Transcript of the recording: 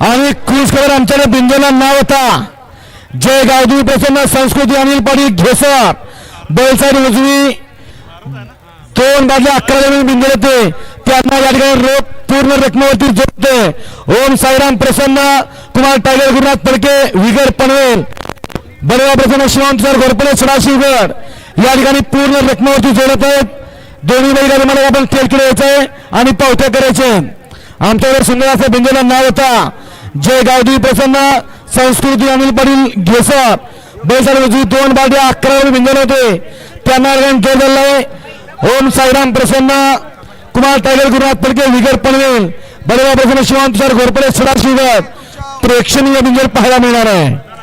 आणि क्रूज खबर आमच्याकडे बिंदूला नाव होता. जय गावदेवी प्रसन्न संस्कृती अनिल पाटील घेसर बैलसाईड उजवी दोन बाजू अकरा जमीन बिंदू होते. त्यांना या ठिकाणी रोख पूर्ण रकमेवरती जोडते. ओम साईराम प्रसन्न कुमार टायगर गुरुनाथ फडके विगर पनवेल. बडवा प्रसन्न शिवांत सर घोरपडे सदाशिवगड या ठिकाणी पूर्ण रकमेवरती जोडत आहेत. दोन्ही बैल तुम्हाला आपण खेळ यायचंय आणि पावत्या करायचे आमच्याकडे सुंदर असं बिंदूला नाव होता. जय गावदी प्रसन्न संस्कृती अनिल पाटील घेसर. बेसर उजवी दोन बाजू अकरा बिंदू होते. त्यांना या ठिकाणी ओम साईराम प्रसन्न. कुमार टायगर गुरुनाथ फडके विगर पनवेल. बडवा प्रसन्न शिवांत तुषार घोरपडे सदाशिवगड. प्रेक्षणीय बिंदू पाहायला मिळणार आहे.